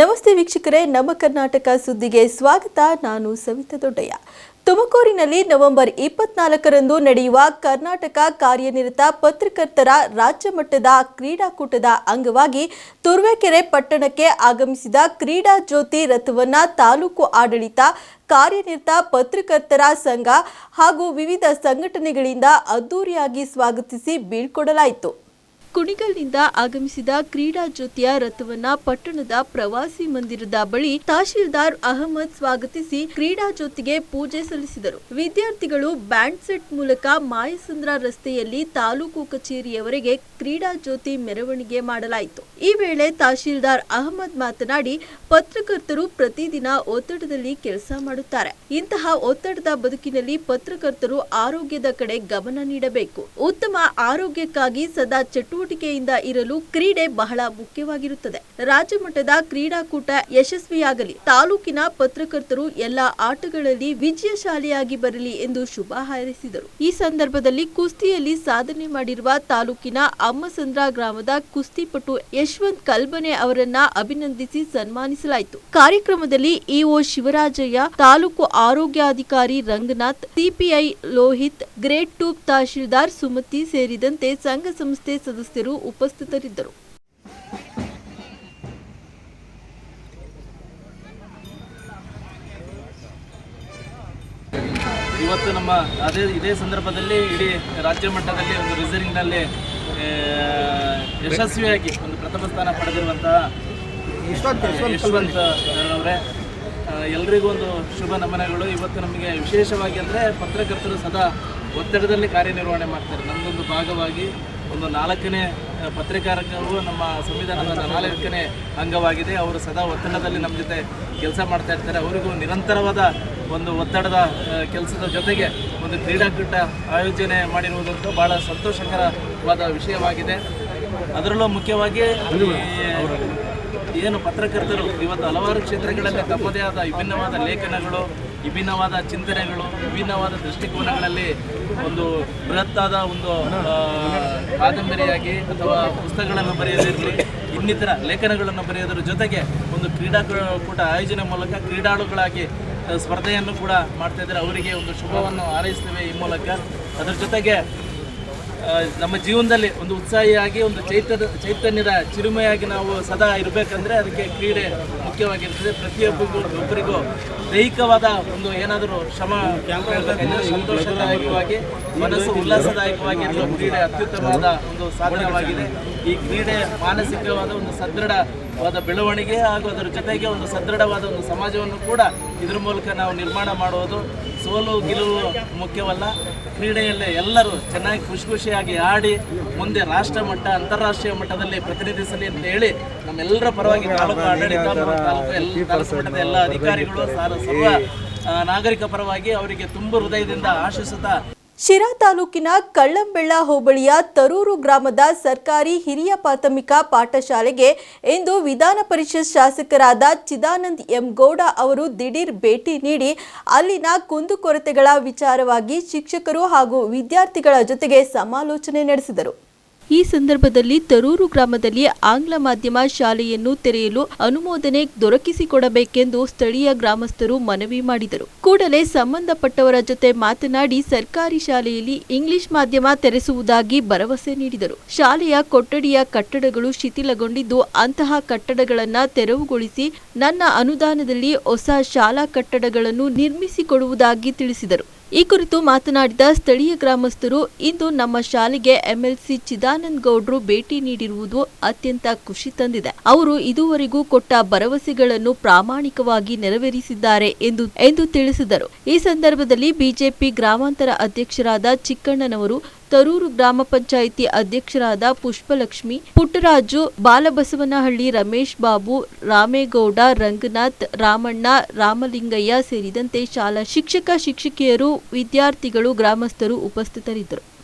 ನಮಸ್ತೆ ವೀಕ್ಷಕರೇ, ನಮ್ಮ ಕರ್ನಾಟಕ ಸುದ್ದಿಗೆ ಸ್ವಾಗತ. ನಾನು ಸವಿತಾ ದೊಡ್ಡಯ್ಯ. ತುಮಕೂರಿನಲ್ಲಿ ನವೆಂಬರ್ ಇಪ್ಪತ್ನಾಲ್ಕರಂದು ನಡೆಯುವ ಕರ್ನಾಟಕ ಕಾರ್ಯನಿರತ ಪತ್ರಕರ್ತರ ರಾಜ್ಯ ಮಟ್ಟದ ಕ್ರೀಡಾಕೂಟದ ಅಂಗವಾಗಿ ತುರುವೇಕೆರೆ ಪಟ್ಟಣಕ್ಕೆ ಆಗಮಿಸಿದ ಕ್ರೀಡಾ ಜ್ಯೋತಿ ರಥವನ್ನ ತಾಲೂಕು ಆಡಳಿತ, ಕಾರ್ಯನಿರತ ಪತ್ರಕರ್ತರ ಸಂಘ ಹಾಗೂ ವಿವಿಧ ಸಂಘಟನೆಗಳಿಂದ ಅದ್ದೂರಿಯಾಗಿ ಸ್ವಾಗತಿಸಿ ಬೀಳ್ಕೊಡಲಾಯಿತು. ಕುಣಿಗಲ್ನಿಂದ ಆಗಮಿಸಿದ ಕ್ರೀಡಾ ಜ್ಯೋತಿಯ ರಥವನ್ನ ಪಟ್ಟಣದ ಪ್ರವಾಸಿ ಮಂದಿರದ ಬಳಿ ತಹಶೀಲ್ದಾರ್ ಅಹಮದ್ ಸ್ವಾಗತಿಸಿ ಕ್ರೀಡಾ ಜ್ಯೋತಿಗೆ ಪೂಜೆ ಸಲ್ಲಿಸಿದರು. ವಿದ್ಯಾರ್ಥಿಗಳು ಬ್ಯಾಂಡ್ ಸೆಟ್ ಮೂಲಕ ಮಾಯಸಂದ್ರ ರಸ್ತೆಯಲ್ಲಿ ತಾಲೂಕು ಕಚೇರಿಯವರೆಗೆ ಕ್ರೀಡಾ ಜ್ಯೋತಿ ಮೆರವಣಿಗೆ ಮಾಡಲಾಯಿತು. ಈ ವೇಳೆ ತಹಶೀಲ್ದಾರ್ ಅಹಮದ್ ಮಾತನಾಡಿ, ಪತ್ರಕರ್ತರು ಪ್ರತಿದಿನ ಒತ್ತಡದಲ್ಲಿ ಕೆಲಸ ಮಾಡುತ್ತಾರೆ. ಇಂತಹ ಒತ್ತಡದ ಬದುಕಿನಲ್ಲಿ ಪತ್ರಕರ್ತರು ಆರೋಗ್ಯದ ಕಡೆ ಗಮನ ನೀಡಬೇಕು. ಉತ್ತಮ ಆರೋಗ್ಯಕ್ಕಾಗಿ ಸದಾ ಚಟುವಟಿಕೆಯಿಂದ ಇರಲು ಕ್ರೀಡೆ ಬಹಳ ಮುಖ್ಯವಾಗಿರುತ್ತದೆ. ರಾಜ್ಯ ಮಟ್ಟದ ಕ್ರೀಡಾಕೂಟ ಯಶಸ್ವಿಯಾಗಲಿ. ತಾಲೂಕಿನ ಪತ್ರಕರ್ತರು ಎಲ್ಲಾ ಆಟಗಳಲ್ಲಿ ವಿಜಯಶಾಲಿಯಾಗಿ ಬರಲಿ ಎಂದು ಶುಭ ಹಾರೈಸಿದರು. ಈ ಸಂದರ್ಭದಲ್ಲಿ ಕುಸ್ತಿಯಲ್ಲಿ ಸಾಧನೆ ಮಾಡಿರುವ ತಾಲೂಕಿನ ಅಮ್ಮಸಂದ್ರ ಗ್ರಾಮದ ಕುಸ್ತಿಪಟು ಯಶವಂತ್ ಕಲ್ಬನೆ ಅವರನ್ನ ಅಭಿನಂದಿಸಿ ಸನ್ಮಾನಿಸಲಾಯಿತು. ಕಾರ್ಯಕ್ರಮದಲ್ಲಿ ಇಒ ಶಿವರಾಜಯ್ಯ, ತಾಲೂಕು ಆರೋಗ್ಯಾಧಿಕಾರಿ ರಂಗನಾಥ್, ಸಿಪಿಐ ಲೋಹಿತ್ ಗ್ರೇಟ್ ಟೂಬ್ ತಹಶೀಲ್ದಾರ್ ಸುಮತಿ ಸೇರಿದಂತೆ ಸಂಘ ಸಂಸ್ಥೆ ಸದಸ್ಯರು ಉಪಸ್ಥಿತರಿದ್ದರು. ಇವತ್ತು ನಮ್ಮ ಅದೇ ಇದೇ ಸಂದರ್ಭದಲ್ಲಿ ಇಡೀ ರಾಜ್ಯ ಮಟ್ಟದಲ್ಲಿ ಒಂದು ರಿಸರ್ವಿಂಗ್ನಲ್ಲಿ ಯಶಸ್ವಿಯಾಗಿ ಒಂದು ಪ್ರಥಮ ಸ್ಥಾನ ಪಡೆದಿರುವಂತಹ ಯಶವಂತ ಅವರೇ. ಎಲ್ರಿಗೂ ಒಂದು ಶುಭ ನಮನಗಳು. ಇವತ್ತು ನಮಗೆ ವಿಶೇಷವಾಗಿ ಅಂದರೆ ಪತ್ರಕರ್ತರು ಸದಾ ಒತ್ತಡದಲ್ಲಿ ಕಾರ್ಯನಿರ್ವಹಣೆ ಮಾಡ್ತಾರೆ. ನಮ್ಮದೊಂದು ಭಾಗವಾಗಿ ಒಂದು ನಾಲ್ಕನೇ ಪತ್ರಿಕಾರಂಗವು ನಮ್ಮ ಸಂವಿಧಾನದ ನಾಲ್ಕನೇ ಅಂಗವಾಗಿದೆ. ಅವರು ಸದಾ ಒತ್ತಡದಲ್ಲಿ ನಮ್ಮ ಜೊತೆ ಕೆಲಸ ಮಾಡ್ತಾ ಇರ್ತಾರೆ. ಅವರಿಗೂ ನಿರಂತರವಾದ ಒಂದು ಒತ್ತಡದ ಕೆಲಸದ ಜೊತೆಗೆ ಒಂದು ಕ್ರೀಡಾಕೂಟ ಆಯೋಜನೆ ಮಾಡಿರುವುದಂತೂ ಭಾಳ ಸಂತೋಷಕರವಾದ ವಿಷಯವಾಗಿದೆ. ಅದರಲ್ಲೂ ಮುಖ್ಯವಾಗಿ ಏನು ಪತ್ರಕರ್ತರು ಇವತ್ತು ಹಲವಾರು ಕ್ಷೇತ್ರಗಳಲ್ಲಿ ತಮ್ಮದೇ ಆದ ವಿಭಿನ್ನವಾದ ಲೇಖನಗಳು ವಿಭಿನ್ನವಾದ ಚಿಂತನೆಗಳು, ವಿಭಿನ್ನವಾದ ದೃಷ್ಟಿಕೋನಗಳಲ್ಲಿ ಒಂದು ಬೃಹತ್ತಾದ ಒಂದು ಕಾದಂಬರಿಯಾಗಿ ಅಥವಾ ಪುಸ್ತಕಗಳನ್ನು ಬರೆಯೋದಿರಲಿ, ಇನ್ನಿತರ ಲೇಖನಗಳನ್ನು ಬರೆಯೋದ್ರ ಜೊತೆಗೆ ಒಂದು ಕ್ರೀಡಾಕೂಟ ಆಯೋಜನೆ ಮೂಲಕ ಕ್ರೀಡಾಳುಗಳಾಗಿ ಸ್ಪರ್ಧೆಯನ್ನು ಕೂಡ ಮಾಡ್ತಾ ಅವರಿಗೆ ಒಂದು ಶುಭವನ್ನು ಹಾರೈಸ್ತೇವೆ ಈ ಮೂಲಕ. ಅದರ ಜೊತೆಗೆ ನಮ್ಮ ಜೀವನದಲ್ಲಿ ಒಂದು ಉತ್ಸಾಹಿಯಾಗಿ, ಒಂದು ಚೈತನ್ಯ, ಚೈತನ್ಯದ ಚಿರುಮೆಯಾಗಿ ನಾವು ಸದಾ ಇರಬೇಕಂದ್ರೆ ಅದಕ್ಕೆ ಕ್ರೀಡೆ ಮುಖ್ಯವಾಗಿರ್ತದೆ. ಪ್ರತಿಯೊಬ್ಬರಿಗೂ ಒಬ್ಬರಿಗೂ ದೈಹಿಕವಾದ ಒಂದು ಏನಾದರೂ ಶ್ರಮ ಸಂತೋಷದಾಯಕವಾಗಿ, ಮನಸ್ಸು ಉಲ್ಲಾಸದಾಯಕವಾಗಿ ಕ್ರೀಡೆ ಅತ್ಯುತ್ತಮವಾದ ಒಂದು ಸಾಧನವಾಗಿದೆ. ಈ ಕ್ರೀಡೆ ಮಾನಸಿಕವಾದ ಒಂದು ಸದೃಢವಾದ ಬೆಳವಣಿಗೆ ಹಾಗೂ ಅದರ ಜೊತೆಗೆ ಒಂದು ಸದೃಢವಾದ ಒಂದು ಸಮಾಜವನ್ನು ಕೂಡ ಇದ್ರ ಮೂಲಕ ನಾವು ನಿರ್ಮಾಣ ಮಾಡುವುದು. ಸೋಲು ಗೆಲುವು ಮುಖ್ಯವಲ್ಲ. ಕ್ರೀಡೆಯಲ್ಲೇ ಎಲ್ಲರೂ ಚೆನ್ನಾಗಿ ಖುಷಿ ಖುಷಿಯಾಗಿ ಆಡಿ ಮುಂದೆ ರಾಷ್ಟ್ರ ಮಟ್ಟ ಅಂತಾರಾಷ್ಟ್ರೀಯ ಮಟ್ಟದಲ್ಲಿ ಪ್ರತಿನಿಧಿಸಲಿ ಅಂತ ಹೇಳಿ ನಮ್ಮೆಲ್ಲರ ಪರವಾಗಿ ತಾಲೂಕು ಆಡಳಿತ ತಾಲೂಕು ಎಲ್ಲ ತಾಲೂಕು ಮಟ್ಟದ ಎಲ್ಲ ಅಧಿಕಾರಿಗಳು ಸಾರ ಸರ್ವ ನಾಗರಿಕ ಪರವಾಗಿ ಅವರಿಗೆ ತುಂಬ ಹೃದಯದಿಂದ ಆಶಿಸುತ್ತಾ ಶಿರಾ ತಾಲೂಕಿನ ಕಳ್ಳಂಬೆಳ್ಳ ಹೋಬಳಿಯ ತರೂರು ಗ್ರಾಮದ ಸರ್ಕಾರಿ ಹಿರಿಯ ಪ್ರಾಥಮಿಕ ಪಾಠಶಾಲೆಗೆ ಇಂದು ವಿಧಾನ ಪರಿಷತ್ ಶಾಸಕರಾದ ಚಿದಾನಂದ್ ಎಂ ಗೌಡ ಅವರು ದಿಢೀರ್ ಭೇಟಿ ನೀಡಿ ಅಲ್ಲಿನ ಕುಂದುಕೊರತೆಗಳ ವಿಚಾರವಾಗಿ ಶಿಕ್ಷಕರು ಹಾಗೂ ವಿದ್ಯಾರ್ಥಿಗಳ ಜೊತೆಗೆ ಸಮಾಲೋಚನೆ ನಡೆಸಿದರು. ಈ ಸಂದರ್ಭದಲ್ಲಿ ತರೂರು ಗ್ರಾಮದಲ್ಲಿ ಆಂಗ್ಲ ಮಾಧ್ಯಮ ಶಾಲೆಯನ್ನು ತೆರೆಯಲು ಅನುಮೋದನೆ ದೊರಕಿಸಿಕೊಡಬೇಕೆಂದು ಸ್ಥಳೀಯ ಗ್ರಾಮಸ್ಥರು ಮನವಿ ಮಾಡಿದರು. ಕೂಡಲೇ ಸಂಬಂಧಪಟ್ಟವರ ಜೊತೆ ಮಾತನಾಡಿ ಸರ್ಕಾರಿ ಶಾಲೆಯಲ್ಲಿ ಇಂಗ್ಲಿಷ್ ಮಾಧ್ಯಮ ತೆರೆಸುವುದಾಗಿ ಭರವಸೆ ನೀಡಿದರು. ಶಾಲೆಯ ಕೊಠಡಿಯ ಕಟ್ಟಡಗಳು ಶಿಥಿಲಗೊಂಡಿದ್ದು ಅಂತಹ ಕಟ್ಟಡಗಳನ್ನು ತೆರವುಗೊಳಿಸಿ ನನ್ನ ಅನುದಾನದಲ್ಲಿ ಹೊಸ ಶಾಲಾ ಕಟ್ಟಡಗಳನ್ನು ನಿರ್ಮಿಸಿಕೊಡುವುದಾಗಿ ತಿಳಿಸಿದರು. ಈ ಕುರಿತು ಮಾತನಾಡಿದ ಸ್ಥಳೀಯ ಗ್ರಾಮಸ್ಥರು, ಇಂದು ನಮ್ಮ ಶಾಲೆಗೆ ಎಂಎಲ್ಸಿ ಚಿದಾನಂದ ಗೌಡ್ರು ಭೇಟಿ ನೀಡಿರುವುದು ಅತ್ಯಂತ ಖುಷಿ ತಂದಿದೆ. ಅವರು ಇದುವರೆಗೂ ಕೊಟ್ಟ ಭರವಸೆಗಳನ್ನು ಪ್ರಾಮಾಣಿಕವಾಗಿ ನೆರವೇರಿಸಿದ್ದಾರೆ ಎಂದು ಎಂದು ತಿಳಿಸಿದರು. ಈ ಸಂದರ್ಭದಲ್ಲಿ ಬಿಜೆಪಿ ಗ್ರಾಮಾಂತರ ಅಧ್ಯಕ್ಷರಾದ ಚಿಕ್ಕಣ್ಣನವರು ತರೂರು ಗ್ರಾಮ ಪಂಚಾಯಿತಿ ಅಧ್ಯಕ್ಷರಾದ ಪುಷ್ಪಲಕ್ಷ್ಮಿ, ಪುಟ್ಟರಾಜು ಬಾಲಬಸವನಹಳ್ಳಿ ರಮೇಶ್ ಬಾಬು, ರಾಮೇಗೌಡ, ರಂಗನಾಥ್, ರಾಮಣ್ಣ, ರಾಮಲಿಂಗಯ್ಯ ಸೇರಿದಂತೆ ಶಾಲಾ ಶಿಕ್ಷಕ, ಶಿಕ್ಷಕಿಯರು, ವಿದ್ಯಾರ್ಥಿಗಳು, ಗ್ರಾಮಸ್ಥರು ಉಪಸ್ಥಿತರಿದ್ದರು.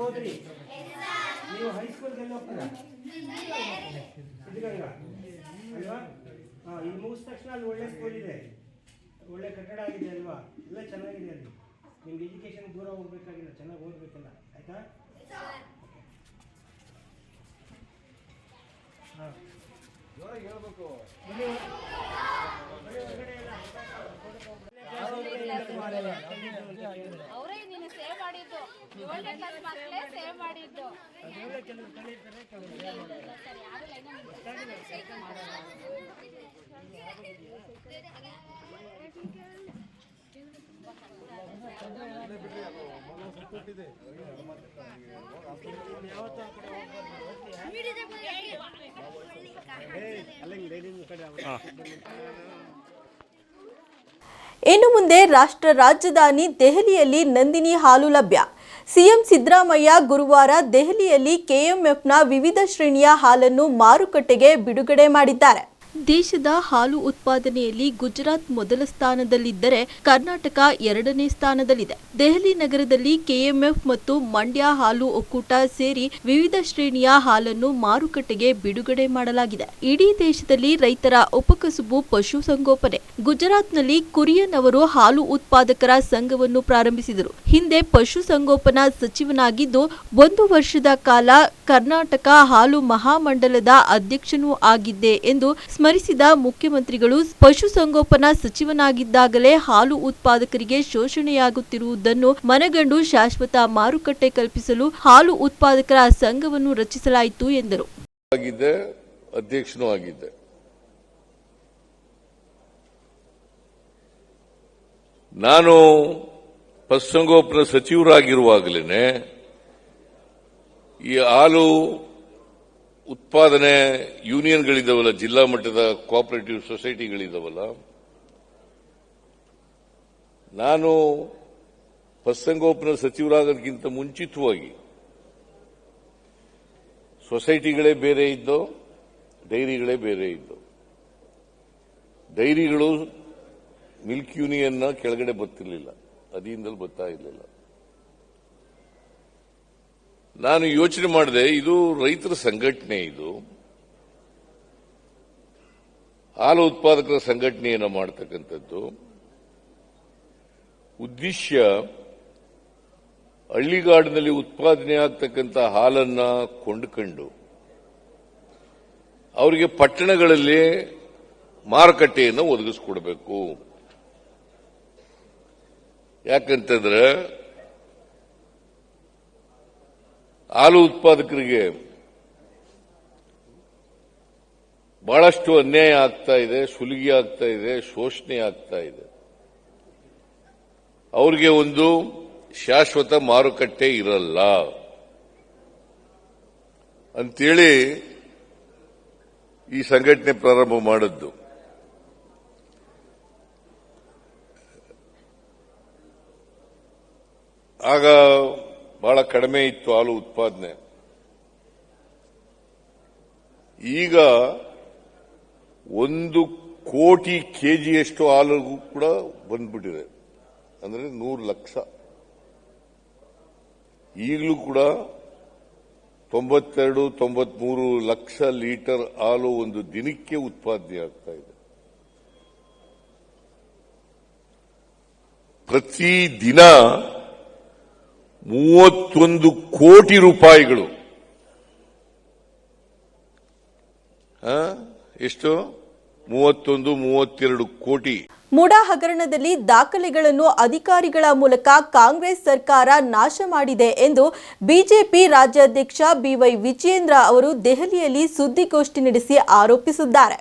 ಹೋದ್ರಿ? ನೀವು ಹೈಸ್ಕೂಲ್ಗೆ ಎಲ್ಲಿ ಹೋಗ್ತೀರಾ? ಸಿದ್ಧಗಂಗಾ ಅಲ್ವಾ? ಹಾಂ ಇಲ್ಲಿ ಮುಗಿದ ತಕ್ಷಣ ಅಲ್ಲಿ ಒಳ್ಳೆ ಸ್ಕೂಲ್ ಇದೆ. ಒಳ್ಳೆ ಕಟ್ಟಡ ಆಗಿದೆ ಅಲ್ವಾ? ಎಲ್ಲ ಚೆನ್ನಾಗಿದೆ ಅಲ್ಲಿ. ನಿಮ್ಗೆ ಎಜುಕೇಷನ್ ದೂರ ಹೋಗ್ಬೇಕಾಗಿಲ್ಲ ಚೆನ್ನಾಗಿ ಓದಬೇಕಲ್ಲ. ಆಯ್ತಾ? ಹಾಂ. ಅವರೇ ನೀನು ಸೇವ್ ಮಾಡಿದ್ದು. ಏಳನೇ ಕ್ಲಾಸ್ ಮಕ್ಕಳೇ ಸೇವ್ ಮಾಡಿದ್ದು. ಸರಿ ಯಾರು ಲೈನ್ ಇನ್ನು ಮುಂದೆ ರಾಷ್ಟ್ರ ರಾಜಧಾನಿ ದೆಹಲಿಯಲ್ಲಿ ನಂದಿನಿ ಹಾಲು ಲಭ್ಯ. ಸಿಎಂ ಸಿದ್ದರಾಮಯ್ಯ ಗುರುವಾರ ದೆಹಲಿಯಲ್ಲಿ ಕೆಎಂಎಫ್ನ ವಿವಿಧ ಶ್ರೇಣಿಯ ಹಾಲನ್ನು ಮಾರುಕಟ್ಟೆಗೆ ಬಿಡುಗಡೆ ಮಾಡಿದ್ದಾರೆ. ದೇಶದ ಹಾಲು ಉತ್ಪಾದನೆಯಲ್ಲಿ ಗುಜರಾತ್ ಮೊದಲ ಸ್ಥಾನದಲ್ಲಿದ್ದರೆ ಕರ್ನಾಟಕ ಎರಡನೇ ಸ್ಥಾನದಲ್ಲಿದೆ. ದೆಹಲಿ ನಗರದಲ್ಲಿ ಕೆಎಂಎಫ್ ಮತ್ತು ಮಂಡ್ಯ ಹಾಲು ಒಕ್ಕೂಟ ಸೇರಿ ವಿವಿಧ ಶ್ರೇಣಿಯ ಹಾಲನ್ನು ಮಾರುಕಟ್ಟೆಗೆ ಬಿಡುಗಡೆ ಮಾಡಲಾಗಿದೆ. ಇಡೀ ದೇಶದಲ್ಲಿ ರೈತರ ಉಪಕಸುಬು ಪಶುಸಂಗೋಪನೆ ಗುಜರಾತ್ನಲ್ಲಿ ಕುರಿಯನ್ ಅವರು ಹಾಲು ಉತ್ಪಾದಕರ ಸಂಘವನ್ನು ಪ್ರಾರಂಭಿಸಿದರು. ಹಿಂದೆ ಪಶುಸಂಗೋಪನಾ ಸಚಿವನಾಗಿದ್ದು, ಒಂದು ವರ್ಷದ ಕಾಲ ಕರ್ನಾಟಕ ಹಾಲು ಮಹಾಮಂಡಲದ ಅಧ್ಯಕ್ಷನೂ ಆಗಿದ್ದೆ ಎಂದು ಸ್ಮರಿಸಿದ ಮುಖ್ಯಮಂತ್ರಿಗಳು ಪಶುಸಂಗೋಪನಾ ಸಚಿವನಾಗಿದ್ದಾಗಲೇ ಹಾಲು ಉತ್ಪಾದಕರಿಗೆ ಶೋಷಣೆಯಾಗುತ್ತಿರುವುದನ್ನು ಮನಗಂಡು ಶಾಶ್ವತ ಮಾರುಕಟ್ಟೆ ಕಲ್ಪಿಸಲು ಹಾಲು ಉತ್ಪಾದಕರ ಸಂಘವನ್ನು ರಚಿಸಲಾಯಿತು ಎಂದರು. ಅಧ್ಯಕ್ಷನೂ ಆಗಿದ್ದೆ ನಾನು ಪಶುಸಂಗೋಪನಾ ಸಚಿವರಾಗಿರುವಾಗಲೇ ಈ ಹಾಲು ಉತ್ಪಾದನೆ ಯೂನಿಯನ್ಗಳಿದಾವಲ್ಲ, ಜಿಲ್ಲಾ ಮಟ್ಟದ ಕೋಆಪರೇಟಿವ್ ಸೊಸೈಟಿಗಳಿದಾವಲ್ಲ, ನಾನು ಪಶುಸಂಗೋಪನಾ ಸಚಿವರಾಗೋದಕ್ಕಿಂತ ಮುಂಚಿತವಾಗಿ ಸೊಸೈಟಿಗಳೇ ಬೇರೆ ಇದ್ದು, ಡೈರಿಗಳೇ ಬೇರೆ ಇದ್ದು, ಡೈರಿಗಳು ಮಿಲ್ಕ್ ಯೂನಿಯನ್ನ ಕೆಳಗಡೆ ಬರ್ತಿರ್ಲಿಲ್ಲ ಅದಿಯಿಂದಲೂ ಬರ್ತಾ ಇರಲಿಲ್ಲ. ನಾನು ಯೋಚನೆ ಮಾಡಿದೆ, ಇದು ರೈತರ ಸಂಘಟನೆ ಇದು. ಹಾಲು ಉತ್ಪಾದಕರ ಸಂಘಟನೆಯನ್ನು ಮಾಡತಕ್ಕಂಥದ್ದು. ಉದ್ದೇಶ ಹಳ್ಳಿಗಾಡಿನಲ್ಲಿ ಉತ್ಪಾದನೆ ಆಗ್ತಕ್ಕಂಥ ಹಾಲನ್ನ ಕೊಂಡುಕೊಂಡು, ಅವರಿಗೆ ಪಟ್ಟಣಗಳಲ್ಲಿ ಮಾರುಕಟ್ಟೆಯನ್ನು ಒದಗಿಸ್ಕೊಡ್ಬೇಕು. ಯಾಕಂತಂದ್ರೆ ಹಾಲು ಉತ್ಪಾದಕರಿಗೆ ಬಹಳಷ್ಟು ಅನ್ಯಾಯ ಆಗ್ತಾ ಇದೆ, ಸುಲಿಗೆ ಆಗ್ತಾ ಇದೆ, ಶೋಷಣೆ ಆಗ್ತಾ ಇದೆ. ಅವ್ರಿಗೆ ಒಂದು ಶಾಶ್ವತ ಮಾರುಕಟ್ಟೆ ಇರಲ್ಲ. ಅಂತೇಳಿ ಈ ಸಂಘಟನೆ ಪ್ರಾರಂಭ ಮಾಡದ್ದು. ಆಗ ಬಹಳ ಕಡಿಮೆ ಇತ್ತು ಹಾಲು ಉತ್ಪಾದನೆ. ಈಗ ಒಂದು ಕೋಟಿ ಕೆಜಿಯಷ್ಟು ಹಾಲು ಕೂಡ ಬಂದ್ಬಿಟ್ಟಿದೆ. ಅಂದ್ರೆ ನೂರು ಲಕ್ಷ. ಈಗಲೂ ಕೂಡ ತೊಂಬತ್ತೆರಡು, ತೊಂಬತ್ಮೂರು ಲಕ್ಷ ಲೀಟರ್ ಹಾಲು ಒಂದು ದಿನಕ್ಕೆ ಉತ್ಪಾದನೆ ಆಗ್ತಾ ಇದೆ. ಪ್ರತಿ ದಿನ ಮೂವತ್ತೊಂದು ಕೋಟಿ ರೂಪಾಯಿಗಳು? ಎಷ್ಟು? ಮೂವತ್ತೊಂದು, ಮೂವತ್ತೆರಡು ಕೋಟಿ. ಮುಡಾ ಹಗರಣದಲ್ಲಿ ದಾಖಲೆಗಳನ್ನು ಅಧಿಕಾರಿಗಳ ಮೂಲಕ ಕಾಂಗ್ರೆಸ್ ಸರ್ಕಾರ ನಾಶ ಮಾಡಿದೆ ಎಂದು ಬಿಜೆಪಿ ರಾಜ್ಯಾಧ್ಯಕ್ಷ ಬಿವೈ ವಿಜಯೇಂದ್ರ ಅವರು ದೆಹಲಿಯಲ್ಲಿ ಸುದ್ದಿಗೋಷ್ಠಿ ನಡೆಸಿ ಆರೋಪಿಸಿದ್ದಾರೆ.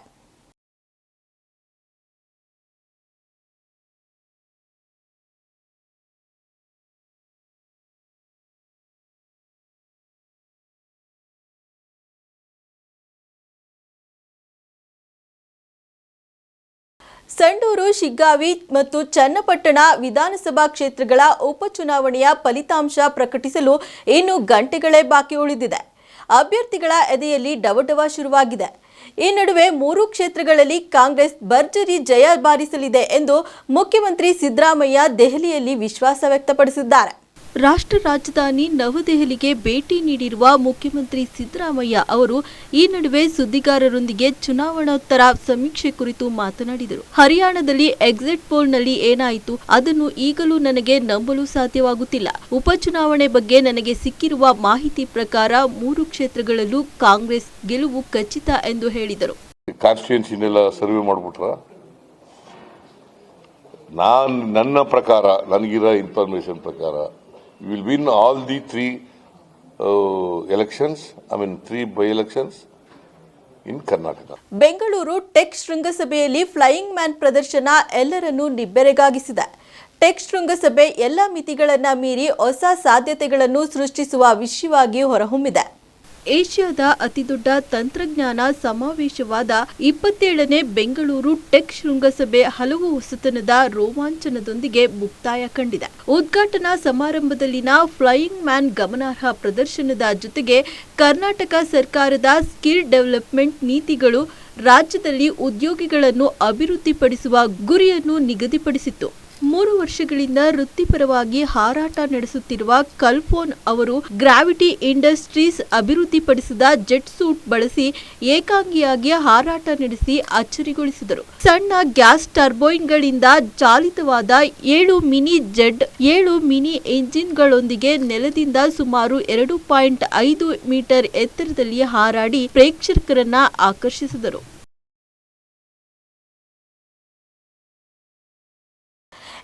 ಸಂಡೂರು, ಶಿಗ್ಗಾವಿ ಮತ್ತು ಚನ್ನಪಟ್ಟಣ ವಿಧಾನಸಭಾ ಕ್ಷೇತ್ರಗಳ ಉಪಚುನಾವಣೆಯ ಫಲಿತಾಂಶ ಪ್ರಕಟಿಸಲು ಇನ್ನು ಗಂಟೆಗಳೇ ಬಾಕಿ ಉಳಿದಿದೆ. ಅಭ್ಯರ್ಥಿಗಳ ಎದೆಯಲ್ಲಿ ಡವಡವ ಶುರುವಾಗಿದೆ. ಈ ನಡುವೆ ಮೂರು ಕ್ಷೇತ್ರಗಳಲ್ಲಿ ಕಾಂಗ್ರೆಸ್ ಭರ್ಜರಿ ಜಯ ಬಾರಿಸಲಿದೆ ಎಂದು ಮುಖ್ಯಮಂತ್ರಿ ಸಿದ್ದರಾಮಯ್ಯ ದೆಹಲಿಯಲ್ಲಿ ವಿಶ್ವಾಸ ವ್ಯಕ್ತಪಡಿಸಿದ್ದಾರೆ. ರಾಷ್ಟ್ರ ರಾಜಧಾನಿ ನವದೆಹಲಿಗೆ ಭೇಟಿ ನೀಡಿರುವ ಮುಖ್ಯಮಂತ್ರಿ ಸಿದ್ದರಾಮಯ್ಯ ಅವರು ಈ ನಡುವೆ ಸುದ್ದಿಗಾರರೊಂದಿಗೆ ಚುನಾವಣೋತ್ತರ ಸಮೀಕ್ಷೆ ಕುರಿತು ಮಾತನಾಡಿದರು. ಹರಿಯಾಣದಲ್ಲಿ ಎಕ್ಸಿಟ್ ಪೋಲ್ನಲ್ಲಿ ಏನಾಯಿತು? ಅದನ್ನು ಈಗಲೂ ನನಗೆ ನಂಬಲು ಸಾಧ್ಯವಾಗುತ್ತಿಲ್ಲ. ಉಪಚುನಾವಣೆ ಬಗ್ಗೆ ನನಗೆ ಸಿಕ್ಕಿರುವ ಮಾಹಿತಿ ಪ್ರಕಾರ ಮೂರು ಕ್ಷೇತ್ರಗಳಲ್ಲೂ ಕಾಂಗ್ರೆಸ್ ಗೆಲುವು ಖಚಿತ ಎಂದು ಹೇಳಿದರು. ಸರ್ವೆ ನಾನು ನನ್ನ ಪ್ರಕಾರ, ನನಗಿರೋ ಇನ್ಫಾರ್ಮೇಶನ್ ಪ್ರಕಾರ will win all the three elections I mean three by elections in Karnataka Bengaluru tech ಶೃಂಗಸಭೆಯಲ್ಲಿ ಫ್ಲೈಯಿಂಗ್ ಮ್ಯಾನ್ ಪ್ರದರ್ಶನ ಎಲ್ಲರನ್ನೂ ನಿಬ್ಬೆರಗಾಗಿಸಿದೆ. ಟೆಕ್ ಶೃಂಗಸಭೆ ಎಲ್ಲ ಮಿತಿಗಳನ್ನು ಮೀರಿ ಹೊಸ ಸಾಧ್ಯತೆಗಳನ್ನು ಸೃಷ್ಟಿಸುವ ವಿಷಯವಾಗಿ ಹೊರಹೊಮ್ಮಿದೆ. ಏಷ್ಯಾದ ಅತಿದೊಡ್ಡ ತಂತ್ರಜ್ಞಾನ ಸಮಾವೇಶವಾದ ಇಪ್ಪತ್ತೇಳನೇ ಬೆಂಗಳೂರು ಟೆಕ್ ಶೃಂಗಸಭೆ ಹಲವು ಹೊಸತನದ ರೋಮಾಂಚನದೊಂದಿಗೆ ಮುಕ್ತಾಯ ಕಂಡಿದೆ. ಉದ್ಘಾಟನಾ ಸಮಾರಂಭದಲ್ಲಿನ ಫ್ಲೈಯಿಂಗ್ ಮ್ಯಾನ್ ಗಮನಾರ್ಹ ಪ್ರದರ್ಶನದ ಜೊತೆಗೆ ಕರ್ನಾಟಕ ಸರ್ಕಾರದ ಸ್ಕಿಲ್ ಡೆವಲಪ್ಮೆಂಟ್ ನೀತಿಗಳು ರಾಜ್ಯದಲ್ಲಿ ಉದ್ಯೋಗಿಗಳನ್ನು ಅಭಿವೃದ್ಧಿಪಡಿಸುವ ಗುರಿಯನ್ನು ನಿಗದಿಪಡಿಸಿತ್ತು. ಮೂರು ವರ್ಷಗಳಿಂದ ವೃತ್ತಿಪರವಾಗಿ ಹಾರಾಟ ನಡೆಸುತ್ತಿರುವ ಕಲ್ಫೋನ್ ಅವರು ಗ್ರಾವಿಟಿ ಇಂಡಸ್ಟ್ರೀಸ್ ಅಭಿವೃದ್ಧಿಪಡಿಸಿದ ಜೆಟ್ ಸೂಟ್ ಬಳಸಿ ಏಕಾಂಗಿಯಾಗಿ ಹಾರಾಟ ನಡೆಸಿ ಅಚ್ಚರಿಗೊಳಿಸಿದರು. ಸಣ್ಣ ಗ್ಯಾಸ್ ಟರ್ಬೈನ್ಗಳಿಂದ ಚಾಲಿತವಾದ ಏಳು ಮಿನಿ ಜೆಡ್ ಏಳು ಮಿನಿ ಎಂಜಿನ್ಗಳೊಂದಿಗೆ ನೆಲದಿಂದ ಸುಮಾರು ಎರಡು ಪಾಯಿಂಟ್ ಐದು ಮೀಟರ್ ಎತ್ತರದಲ್ಲಿ ಹಾರಾಡಿ ಪ್ರೇಕ್ಷಕರನ್ನ ಆಕರ್ಷಿಸಿದರು.